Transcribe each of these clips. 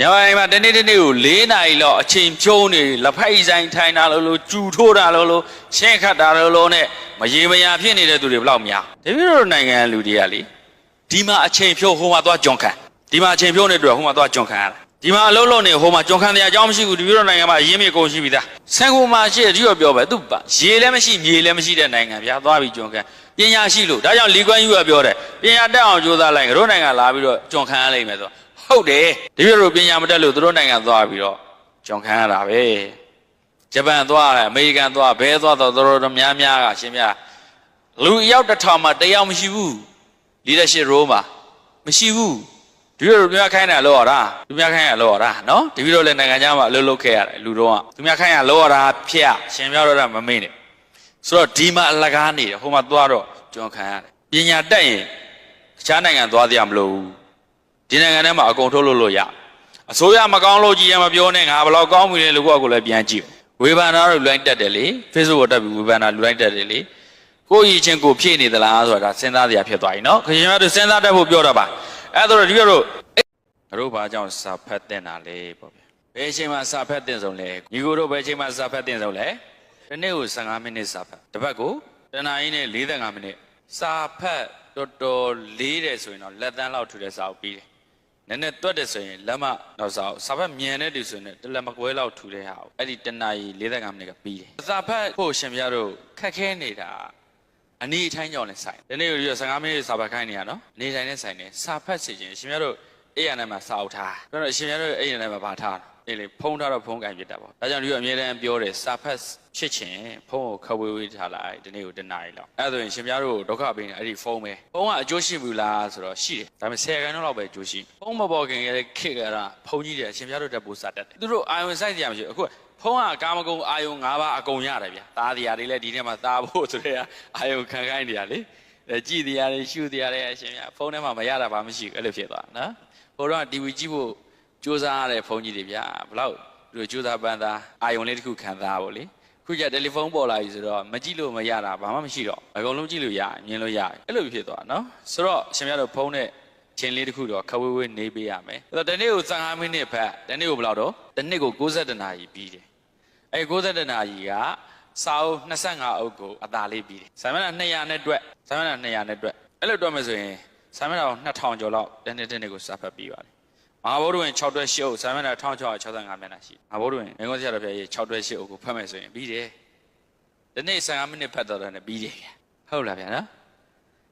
ညပိုင်းမှာတနေ့တနေ့ကို၄နာရီလောက်အချိန်ဖြုံးနေလက်ဖိုက်ဆိုင်ထိုင်တာလို့လို့ကျူထိုးတာလို့လို့ရှင်းခတ်တာလို့လို့နဲ့မရေမရာဖြစ်နေတဲ့သူတွေဘယ်လောက်များတပည့်တော်နိုင်ငံလူတွေကလေဒီမှာအချိန်ဖြုံးဟိုမှာသွားကြုံခံဒီမှာအချိန်ဖြုံးနေတွေ့ဟိုမှာသွားကြုံခံရတာဒီမှာအလုံးလုံးနေဟိုမှာကြုံခံတဲ့အကြောင်းမရှိဘူးတပည့်တော်နိုင်ငံမှာရင်းမြေကုန်ရှိပြီသားဆန်ကုန်မှာရှိတယ်ဒီတော့ပြောပဲသူပါရေလည်းမရှိမြေလည်းမရှိတဲ့နိုင်ငံဗျာသွားပြီးကြုံခံပညာရှိလို့ဒါကြောင့်လီကွမ်းယူကပြောတယ်ပညာတက်အောင်ကြိုးစားလိုက်တို့နိုင်ငံလာပြီးတော့ကြုံခံရလိမ့်မယ်ဆို ဟုတ်တယ်တပြည့်တို့ပညာမတက်လို့သူတို့နိုင်ငံသွားပြီးတော့ကြောင်ခံရတာပဲဂျပန်သွားတယ်အမေရိကန်သွားဘဲသွားတော့တော်တော်များများကရှင်များလူအယောက်တစ်ထောင်မှတယောက်မရှိဘူး leadership role မှာမရှိဘူးတပြည့်တို့များခိုင်းတာလို့ရတာသူများခိုင်းရလို့ရတာနော်တပြည့်တို့လည်းနိုင်ငံခြားမှာအလုပ်လုပ်ခဲ့ရတယ်လူတော့ကသူများခိုင်းရလို့ရတာဖျက်ရှင်များတော့မမေ့နဲ့ဆိုတော့ဒီမှာအလကားနေတယ်ဟိုမှာသွားတော့ကြောင်ခံရတယ်ပညာတက်ရင်တခြားနိုင်ငံသွားတရားမလို့ဘူး ဒီနိုင်ငံထဲမှာအကုန်ထုတ်လို့လို့ရအစိုးရမကောင်းလို့ကြီးရမပြောနဲ့ငါဘယ်လောက်ကောင်းပြီလဲလို့ကိုယ့်ကိုယ်လည်းပြန်ကြည့်ဝေဘာနာတို့လူတိုင်းတက်တယ်လေ Facebook ကိုတက်ပြီးဝေဘာနာလူတိုင်းတက်တယ်လေကိုယ့်ရည်ချင်းကိုဖြည့်နေသလားဆိုတာဒါစဉ်းစားစရာဖြစ်သွားပြီနော်ခင်ဗျားတို့စဉ်းစားတတ်ဖို့ပြောတာပါအဲ့ဒါတော့ဒီကတော့တို့ဘာကြောင့်စာဖတ်တင်တာလဲပေါ့ဗျဘယ်အချိန်မှစာဖတ်တင်ဆုံးလဲညီကိုတို့ဘယ်အချိန်မှစာဖတ်တင်ဆုံးလဲဒီနေ့ကို15မိနစ်စာဖတ်တစ်ပတ်ကိုတနာရီနဲ့45မိနစ်စာဖတ်တော်တော်လေးတယ်ဆိုရင်တော့လက်တန်းလောက်ထူတဲ့စာအုပ်ပြီးတယ် နည်းနည်းတွက်တယ်ဆိုရင်လက်မတော့စာအုပ်စာဖတ်မြန်တဲ့သူဆိုရင်တလက်မကွဲလောက်ထူတဲ့ဟာကိုအဲ့ဒီတနာရီ45မိနစ်ကပြီးတယ်စာဖတ်ဖို့ရှင်ပြတို့ခက်ခဲနေတာအနေအထိုင်းကြောင့်လည်းဆိုင်ဒီနေ့ရ15မိနစ်စာဖတ်ခိုင်းနေရနော်အနေတိုင်းနဲ့ဆိုင်နေစာဖတ်စီခြင်းရှင်ပြတို့ အဲ့ရနဲ့မှာစာအုပ်ထားပြောတော့ရှင်ပြတို့အဲ့ရနဲ့မှာဗာထားအေးလေဖုံးထားတော့ဖုံးကင်ပြစ်တာပေါ့ဒါကြောင့်ဒီကအမြဲတမ်းပြောတယ်စာဖတ်ချစ်ခြင်းဖုံးကိုခဝေးဝေးထားလိုက်ဒီနေ့ကိုတနာရီလောက်အဲ့ဒါဆိုရင်ရှင်ပြတို့ဒုက္ခပေးနေအဲ့ဒီဖုံးပဲဖုံးကအကျိုးရှိဘူးလားဆိုတော့ရှိတယ်ဒါပေမဲ့10ခန်းတော့ပဲအကျိုးရှိဖုံးမပေါ်ခင်ရဲ့ခက်ကရဖုံးကြီးတယ်ရှင်ပြတို့တက်ဖို့စာတက်တယ်သူတို့အာယုံစိုက်ကြရမရှိဘူးအခုဖုံးကကာမဂုဏ်အာယုံ၅ပါးအကုန်ရတယ်ဗျာသားတရားတွေလည်းဒီထဲမှာသားဖို့ဆိုတဲ့အာယုံခံခိုင်းနေရလေအဲကြည်တရားတွေရှုတရားတွေအရှင်ပြဖုံးထဲမှာမရတာဘာမှမရှိဘူးအဲ့လိုဖြစ်သွားနော် ဟိုတော့ TV ကြည့်ဖို့စူးစမ်းရတဲ့ဖုန်းကြီးတွေဗျာဘလောက်သူတို့စူးစမ်းပန်းသားအာယုံလေးတစ်ခုခံစားဖို့လေခုကျတယ်လီဖုန်းပေါ်လာပြီဆိုတော့မကြည့်လို့မရတာဘာမှမရှိတော့အကုန်လုံးကြည့်လို့ရမြင်လို့ရအဲ့လိုဖြစ်သွားနော်ဆိုတော့ရှင်ပြတို့ဖုန်းနဲ့ချင်းလေးတစ်ခုတော့ခဝေးဝေးနေပေးရမယ်အဲ့တော့တနေ့ကို15မိနစ်ဖက်တနေ့ကိုဘယ်လောက်တော့တနေ့ကို60နာရီပြီးတယ်အဲ့60နာရီကစာအုပ်25အုပ်ကိုအသာလေးပြီးတယ်ဆာမနာ200နဲ့တွက်ဆာမနာ200နဲ့တွက်အဲ့လိုတွက်မယ်ဆိုရင် ဆာမနာ2000ကျော်လောက်တနေ့တနေ့ကိုစာဖတ်ပြီးပါတယ်မဟာဗုဒ္ဓဝင်6တွဲ8အုပ်ဆာမန်တာ1665မျက်နှာရှိမဟာဗုဒ္ဓဝင်ငင်းကုန်းဆရာတော်ဘုရားကြီး6တွဲ8အုပ်ကိုဖတ်မယ်ဆိုရင်ပြီးတယ်ဒီနေ့15မိနစ်ဖတ်တော့တယ်နဲ့ပြီးတယ်ဗျဟုတ်လားဗျာနော်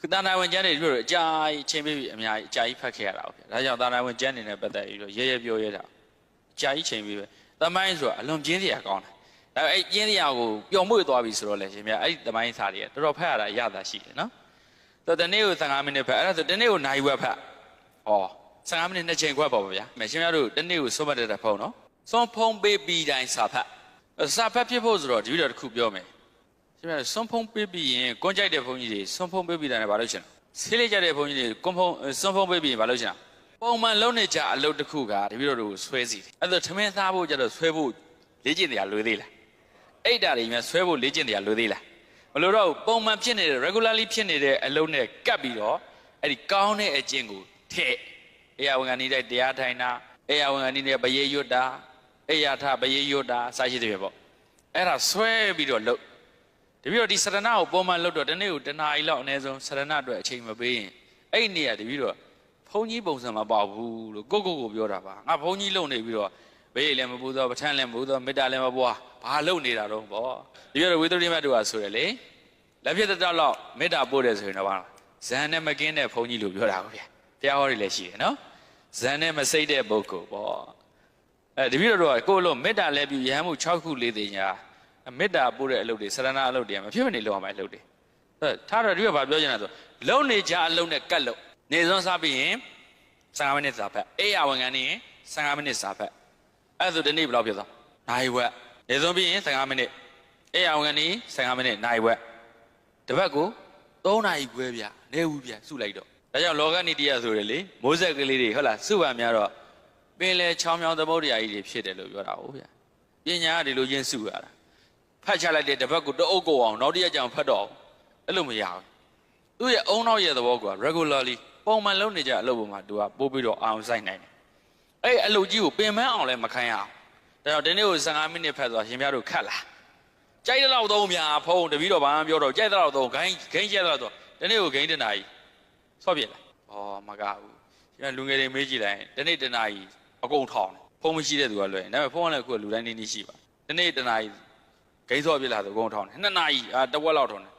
ခုတာနာဝင်ကျမ်းတွေပြောတော့အကြာကြီးချင်းပြီးအများကြီးအကြာကြီးဖတ်ခဲ့ရတာဟုတ်ဗျာဒါကြောင့်တာနာဝင်ကျမ်းတွေနဲ့ပတ်သက်ပြီးတော့ရဲရဲပြောရဲတာအကြာကြီးချင်းပြီးပဲသမိုင်းဆိုတာအလွန်ပြင်းစရာကောင်းတယ်ဒါပေမဲ့အဲ့ပြင်းစရာကိုပျော်မွေ့သွားပြီဆိုတော့လေရှင်ဗျာအဲ့ဒီသမိုင်းစာတွေကတော်တော်ဖတ်ရတာရတာရှိတယ်နော် တော့ဒီနေ့ကို15မိနစ်ဖတ်အဲ့ဒါဆိုဒီနေ့ကိုနိုင်ဝက်ဖတ်ဩ15မိနစ်နှစ်ချိန်ခွက်ပေါ့ဗျာမယ်ရှင်များတို့တနေ့ကိုစွန့်ပတ်တဲ့ဖုန်းနော်စွန့်ဖုံးပေးပြီးတိုင်းစာဖတ်စာဖတ်ဖြစ်ဖို့ဆိုတော့ဒီဗီဒီယိုတစ်ခုပြောမယ်ရှင်များစွန့်ဖုံးပေးပြီးရင်ကွန်ကြိုက်တဲ့ဖုန်းကြီးတွေစွန့်ဖုံးပေးပြီးတိုင်းလည်းဘာလို့ရှင်ဆေးလေးကြတဲ့ဖုန်းကြီးတွေကွန်ဖုံးစွန့်ဖုံးပေးပြီးရင်ဘာလို့ရှင်ပုံမှန်လုံးနေကြအလုပ်တစ်ခုကဒီဗီဒီယိုတို့ဆွဲစီတယ်အဲ့ဒါထမင်းစားဖို့ကြတော့ဆွဲဖို့လေ့ကျင့်တရားလွယ်သေးလားအဲ့ဒါတွေများဆွဲဖို့လေ့ကျင့်တရားလွယ်သေးလား မလို့တော့ပုံမှန်ဖြစ်နေတဲ့ regularly ဖြစ်နေတဲ့အလုပ်နဲ့ကပ်ပြီးတော့အဲ့ဒီကောင်းတဲ့အကျင့်ကိုထည့်အေယဝန်ကဏီတဲ့တရားထိုင်တာအေယဝန်ကဏီတဲ့ဘယေရွတ်တာအေယထဘယေရွတ်တာစရှိတဲ့ပေါ့အဲ့ဒါဆွဲပြီးတော့လှုပ်တပြီးတော့ဒီစရဏကိုပုံမှန်လှုပ်တော့တနေ့ကိုတနားရီလောက်အနည်းဆုံးစရဏအတွက်အချိန်မပေးရင်အဲ့ဒီနေရာတပြီးတော့ဘုန်းကြီးပုံစံမပေါ့ဘူးလို့ကိုကိုကိုပြောတာပါငါဘုန်းကြီးလုံနေပြီးတော့ ဘေးလည်းမပူတော့ပဋ္ဌာန်းလည်းမပူတော့မေတ္တာလည်းမပွားဘာလုံနေတာတော့ပေါ့ဒီပြောတော့ဝိသုဒ္ဓိမတ်တို့ကဆိုရလေလက်ဖြစ်တဲ့တော့လောက်မေတ္တာပို့တယ်ဆိုရင်တော့ဘာဇန်နဲ့မကင်းတဲ့ဘုန်းကြီးလို့ပြောတာကိုဗျာတရားဟောတွေလည်းရှိတယ်နော်ဇန်နဲ့မစိတ်တဲ့ပုဂ္ဂိုလ်ပေါ့အဲဒီပြီးတော့ကိုယ်လုံးမေတ္တာလည်းပြုရဟန်းမှု6ခုလေးတင်ညာမေတ္တာပို့တဲ့အလုပ်တွေဆရဏအလုပ်တွေမဖြစ်မနေလုပ်ရမယ့်အလုပ်တွေအဲထားတော့ဒီကဘာပြောချင်တာဆိုလုံနေကြအလုပ်နဲ့ကတ်လို့နေစွန်းစားပြီးရင်15မိနစ်စာဖက်အေးရဝန်ခံနေရင်15မိနစ်စာဖက် အဲ့ဒါဆိုဒီနေ့ဘယ်လောက်ဖြစ်သွားနိုင်ဝက်နေစွန်းပြီးရင်15မိနစ်အေးရဝန်ခံနေ15မိနစ်နိုင်ဝက်တစ်ပတ်ကို3နာရီခွဲဗျနေဘူးဗျစုလိုက်တော့ဒါကြောင့်လောကနိတိယဆိုရလေမိုးဆက်ကလေးတွေဟုတ်လားစုပါများတော့ပင်လေချောင်းမြောင်းသမုဒ္ဒရာကြီးတွေဖြစ်တယ်လို့ပြောတာဟုတ်ဗျာပညာကဒီလိုချင်းစုရတာဖတ်ချလိုက်တဲ့တစ်ပတ်ကိုတအုပ်ကိုအောင်နောက်တစ်ရက်ကျအောင်ဖတ်တော့အဲ့လိုမရဘူးသူ့ရဲ့အုံနောက်ရဲ့သဘောက regularly ပုံမှန်လုပ်နေကြအလုပ်ပေါ်မှာသူကပို့ပြီးတော့အောင်ဆိုင်နိုင်တယ် အဲ့အလုပ်ကြီးကိုပင်ပန်းအောင်လည်းမခံရအောင်ဒါကြောင့်ဒီနေ့ကို15မိနစ်ဖတ်သွားရှင်ပြတို့ခတ်လာကြိုက်တဲ့လောက်သုံးများဖုံးတပီတော့ဘာမှပြောတော့ကြိုက်တဲ့လောက်သုံးဂိုင်းဂိမ်းကျက်တဲ့လောက်သုံးဒီနေ့ကိုဂိမ်းတင်နာကြီးဆော့ပြစ်လာဩမကဘူးရှင်လူငယ်တွေမေးကြည့်လိုက်ဒီနေ့တင်နာကြီးအကုန်ထောင်းတယ်ဖုံးမရှိတဲ့သူကလွယ်ဒါပေမဲ့ဖုံးကလည်းအခုကလူတိုင်းနေနေရှိပါဒီနေ့တင်နာကြီးဂိမ်းဆော့ပြစ်လာဆိုအကုန်ထောင်းတယ်2နာရီအာတစ်ဝက်လောက်ထောင်းတယ်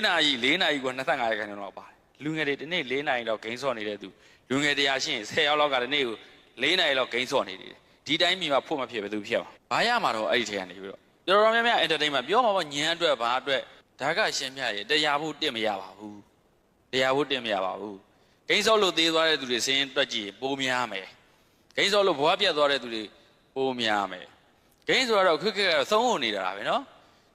4နာရီ4နာရီက25ရာခိုင်နှုန်းလောက်ပါတယ်လူငယ်တွေဒီနေ့4နာရီလောက်ဂိမ်းဆော့နေတဲ့သူလူငယ်တရားရှိရင်10ရောက်လောက်ကဒီနေ့ကို 4နာရီလောက်ဂိမ်းဆော့နေတယ်ဒီတိုင်းမြင်မှာဖို့မဖြစ်ဘယ်သူဖြစ်မှာဘာရမှာတော့အဲ့ဒီထဲကနေပြီးတော့တော်တော်များများ entertainment ပြောမှာပေါ့ညံအတွက်ဘာအတွက်ဒါကရှင်မြရဲ့တရားဖို့တင်မရပါဘူးတရားဖို့တင်မရပါဘူးဂိမ်းဆော့လို့သေးသွားတဲ့သူတွေစင်းတွက်ကြည့်ပိုးများမယ်ဂိမ်းဆော့လို့ဘွားပြတ်သွားတဲ့သူတွေပိုးများမယ်ဂိမ်းဆိုတော့ခက်ခက်ကတော့သုံးဖို့နေတာပဲနော်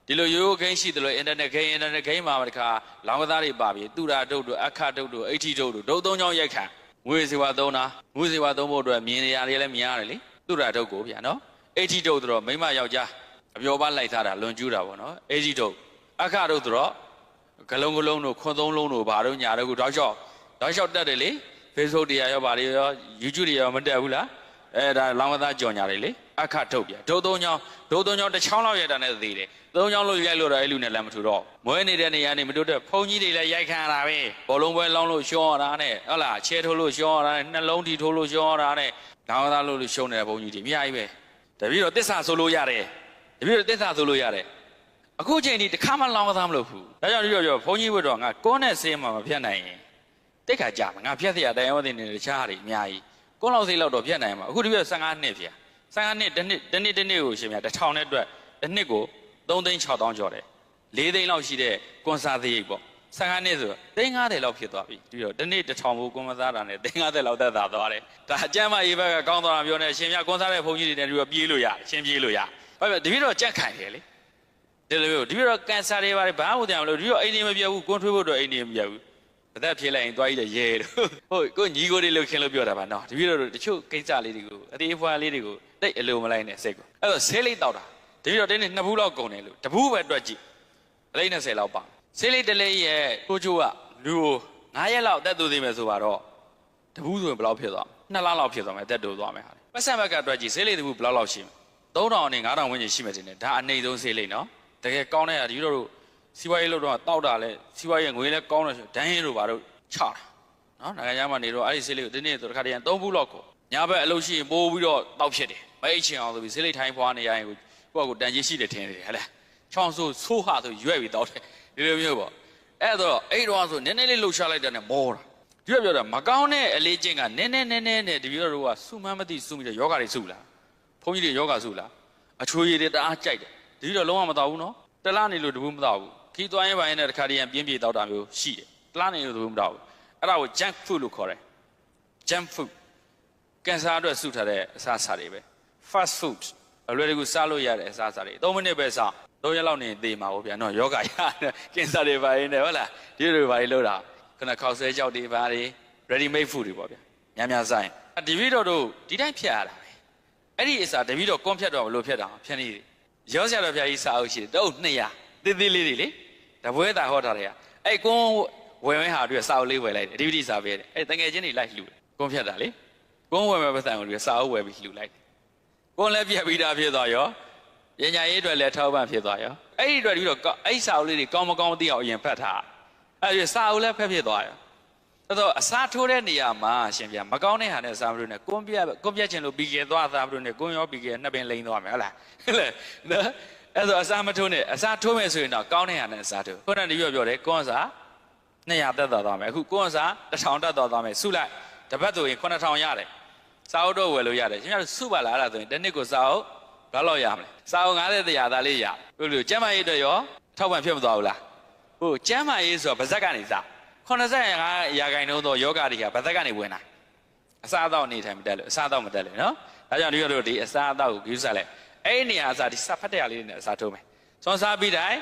ဒီလိုရိုးရိုးဂိမ်းရှိတယ်လို့အင်တာနက်ဂိမ်းအင်တာနက်ဂိမ်းမှာတခါလောင်းကစားတွေပါပြီတူတာဒုတ်တို့အခဒုတ်တို့အဋ္ဌိဒုတ်တို့ဒုတ်သုံးချောင်းရိုက်ခံ ငွေစီဝါသုံးတာငွေစီဝါသုံးဖို့အတွက်မြင်နေရတယ်လည်းမြင်ရတယ်လေတူတာဒုတ်ကိုဗျာနော်အဋ္ဌိဒုတ်ဆိုတော့မိမယောက်ျားအပျော်ပါလိုက်ထားတာလွန်ကျူးတာပေါ့နော်အဋ္ဌိဒုတ်အခဒုတ်ဆိုတော့ဂလုံးဂလုံးတို့ခွန်သုံးလုံးတို့ဘာတို့ညာတို့ကိုတောက်လျှောက်တောက်လျှောက်တက်တယ်လေ Facebook တရားရောဘာတွေရော YouTube တွေရောမတက်ဘူးလား အဲဒါလောင်းကစားကြော်ညာတွေလေအခထုတ်ပြဒုတ်သုံးချောင်းဒုတ်သုံးချောင်းတစ်ချောင်းလောက်ရိုက်တာနဲ့သေးတယ်သုံးချောင်းလို့ရိုက်လို့တော့အဲ့လူနဲ့လည်းမထူတော့မွဲနေတဲ့နေရာနေမတူတဲ့ဖုန်ကြီးတွေလည်းရိုက်ခံရတာပဲဘောလုံးပွဲလောင်းလို့ရှောင်းရတာနဲ့ဟုတ်လားချဲထိုးလို့ရှောင်းရတာနဲ့နှလုံးတီထိုးလို့ရှောင်းရတာနဲ့လောင်းကစားလို့လို့ရှုံးနေတဲ့ဘုန်းကြီးတွေအများကြီးပဲတပည့်တော်တစ္ဆာဆိုလို့ရတယ်တပည့်တော်တစ္ဆာဆိုလို့ရတယ်အခုချိန်ဒီတစ်ခါမှလောင်းကစားမလုပ်ဘူးဒါကြောင့်ပြောပြောဘုန်းကြီးဘုတော်ငါကောနဲ့ဆေးမှမဖြတ်နိုင်ရင် တိတ်ခါကြမှာငါဖြတ်เสียတရားဝသိနေတခြားတွေအများကြီး ကိုလောက်စိတ်လောက်တော့ဖြတ်နိုင်မှာအခုဒီပြ15နှစ်ဖြာ15နှစ်တစ်နှစ်တစ်နှစ်တစ်နှစ်ကိုရှင်ပြတစ်ထောင်နဲ့အတွက်တစ်နှစ်ကို3သိန်း6000ကျော်တယ်4သိန်းလောက်ရှိတဲ့ကွန်ဆာသရိတ်ပေါ့15နှစ်ဆိုသိန်း90လောက်ဖြစ်သွားပြီပြီးတော့တစ်နှစ်တစ်ထောင်ကိုကွန်မသားတာနဲ့သိန်း90လောက်သက်သာသွားတယ်ဒါအကျမ်းမရေးဘက်ကကောင်းသွားတာပြောနေရှင်ပြကွန်ဆာတဲ့ဘုန်းကြီးတွေနဲ့ပြီးတော့ပြေးလို့ရရှင်းပြေးလို့ရဘာဖြစ်လဲတပည့်တော့ကြက်ခံတယ်လေဒီလိုမျိုးဒီပြတော့ကန်ဆာတွေပါတယ်ဘာမှမသိအောင်လို့ဒီတော့အိမ်နေမပြတ်ဘူးကွန်ထွေးဖို့တော့အိမ်နေမပြတ်ဘူး အသက်ဖြေးလိုက်ရင်သွားကြည့်တယ်ရဲလို့ဟုတ်ကိုညီကိုတွေလှုပ်ခင်းလို့ပြောတာပါနော်တပည့်တော်တို့တချို့ကိစ္စလေးတွေကိုအသေးအဖွားလေးတွေကိုတိတ်အလိုမလိုက်နဲ့စိတ်ကိုအဲ့တော့ဆေးလေးတောက်တာတပည့်တော်တင်းနေနှစ်ဘူးလောက်ကုန်တယ်လို့တဘူးပဲတွက်ကြည့်အလေး20လောက်ပါဆေးလေးတစ်လေးရဲ့ကိုချိုးကလူကို9ရက်လောက်အသက်သွေးသေးမယ်ဆိုပါတော့တဘူးဆိုရင်ဘယ်လောက်ဖြစ်သွားမလဲ2လလောက်ဖြစ်သွားမယ်အသက်တိုးသွားမယ်ဟာလေပတ်စံဘက်ကတွက်ကြည့်ဆေးလေးတဘူးဘယ်လောက်လောက်ရှိမလဲ3000နဲ့9000ဝန်းကျင်ရှိမယ်တင်တယ်ဒါအနေဆုံးဆေးလေးနော်တကယ်ကောင်းတဲ့ဟာဒီလိုတို့ စီးပွားရေးလို့တော့တောက်တာလဲစီးပွားရေးငွေလဲကောင်းတယ်ဆိုဒန်းရင်တို့ဘာတို့ချတာနော်နိုင်ငံခြားမှာနေတော့အဲ့ဒီဆေးလေးကိုဒီနေ့ဆိုတခါတည်း3ဘူးလောက်ကိုညဘက်အလုပ်ရှိရင်ပိုးပြီးတော့တောက်ဖြစ်တယ်မအိတ်ချင်အောင်ဆိုပြီးဆေးလေးထိုင်းဖွားနေရရင်ကိုကိုယ့်ကိုတန်ကြီးရှိတယ်ထင်တယ်ဟဲ့လားချောင်းဆိုးဆိုးဟာဆိုရွက်ပြီးတောက်တယ်ဒီလိုမျိုးပေါ့အဲ့တော့အဲ့တော့ဆိုနည်းနည်းလေးလှုပ်ရှားလိုက်တာနဲ့မောတာဒီလိုပြောတာမကောင်းတဲ့အလေးချင်းကနည်းနည်းနည်းနည်းနဲ့တပည့်တော်တို့ကစူမန်းမသိစူမိတဲ့ယောဂတွေစုလာဘုန်းကြီးတွေယောဂစုလာအချိုးရည်တွေတအားကြိုက်တယ်တပည့်တော်လုံးဝမတော်ဘူးနော်တလားနေလို့တဘူးမတော်ဘူး ခီးသွားရင်ပိုင်းနဲ့တခါတည်းရန်ပြင်းပြေတောက်တာမျိုးရှိတယ်တလားနေလို့သူမတော့ဘူးအဲ့ဒါကို junk food လို့ခေါ်တယ် junk food ကင်ဆာအတွက်ဆုထားတဲ့အစားအစာတွေပဲ fast food အလွယ်တကူစားလို့ရတဲ့အစားအစာတွေ3မိနစ်ပဲစား3ရက်လောက်နေသေမှာပေါ့ဗျာနော်ယောဂရတယ်ကင်ဆာတွေပါရင်လည်းဟုတ်လားဒီလိုပါလို့တာခဏခောက်ဆွဲကြောက်တွေပါတွေ ready made food တွေပေါ့ဗျာများများစားရင်ဒီဗီတော့တို့ဒီတိုင်းဖြတ်ရတာပဲအဲ့ဒီအစားတပီတော့ကွန်ဖြတ်တော့ဘလို့ဖြတ်တာဖြတ်နေတယ်ရောဆရာတော်ဘုရားကြီးစားအောင်ရှိတယ်တုတ်200 သေးသေးလေးတွေလေတပွဲတာဟောတာတွေကအဲ့ကွန်ဝယ်ဝဲဟာတွေစာအုပ်လေးဝယ်လိုက်တယ်ဒီဗီဒီစာပဲအဲ့တငယ်ချင်းတွေလိုက်လှူတယ်ကွန်ဖြတ်တာလေကွန်ဝယ်မဲ့ပတ်စံကိုတွေစာအုပ်ဝယ်ပြီးလှူလိုက်တယ်ကွန်လည်းပြက်ပြီးသားဖြစ်သွားရောပညာရေးအတွက်လည်းထောက်ပံ့ဖြစ်သွားရောအဲ့ဒီအတွက်ဒီတော့အဲ့စာအုပ်လေးတွေကောင်းမကောင်းမသိအောင်အရင်ဖတ်ထားအဲ့ဒီစာအုပ်လည်းဖတ်ဖြစ်သွားရောအဲ့တော့အစားထိုးတဲ့နေရာမှာရှင်ပြမကောင်းတဲ့ဟာနဲ့စားမလို့နဲ့ကွန်ပြက်ကွန်ပြက်ချင်လို့ပြီးကြသွားသားမလို့နဲ့ကွန်ရောပြီးကြနှစ်ပင်လိန်သွားမယ်ဟုတ်လားဟုတ်လားနော် အဲ့တော့အစားမထိုးနဲ့အစားထိုးမယ်ဆိုရင်တော့ကောင်းတဲ့ဟာနဲ့အစားထိုးခုနကတည်းကပြောတယ်ကွန်စား200တက်သွားသွားမယ်အခုကွန်စား1000တက်သွားသွားမယ်စုလိုက်တပတ်ဆိုရင်9000ရတယ်စာအုပ်တော့ဝယ်လို့ရတယ်ရှင်ပြစုပါလားအဲ့ဒါဆိုရင်တစ်နှစ်ကိုစာအုပ်ဘယ်လောက်ရမလဲစာအုပ်90တရားသားလေးရဟုတ်လို့ကျမ်းမာရေးအတွက်ရောထောက်ပံ့ဖြစ်မသွားဘူးလားဟုတ်ကျမ်းမာရေးဆိုတော့ဗဇက်ကနေစား85ရာခိုင်နှုန်းသောယောဂတွေကဗဇက်ကနေဝင်လာအစားအသောက်နေထိုင်မတက်လို့အစားအသောက်မတက်လို့နော်ဒါကြောင့်ဒီလိုတို့ဒီအစားအသောက်ကိုကြည့်စားလိုက် အဲ့ဒီနေရာအစားဒီစဖတ်တဲ့လေးနဲ့အစားထိုးမယ်စွန်စားပြီးတိုင်း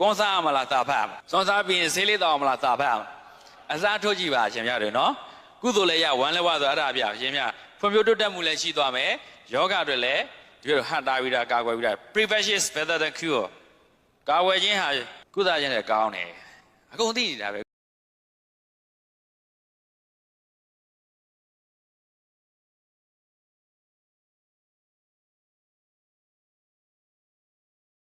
ကွန်စားမလားသာဖတ်မလားစွန်စားပြီးရင်ဆေးလေးတောက်မလားသာဖတ်မလားအစားထိုးကြည့်ပါရှင်များတွေနော်ကုသိုလ်လည်းရဝမ်းလည်းဝဆိုအဲ့ဒါပြရှင်များဖွံ့ဖြိုးတိုးတက်မှုလည်းရှိသွားမယ်ယောဂတွေလည်းဒီလိုဟန်တာပြီးတာကာကွယ်ပြီးတာ prevention is better than cure ကာဝယ်ခြင်းဟာကုသခြင်းနဲ့ကောင်းတယ်အကုန်သိနေတာပဲ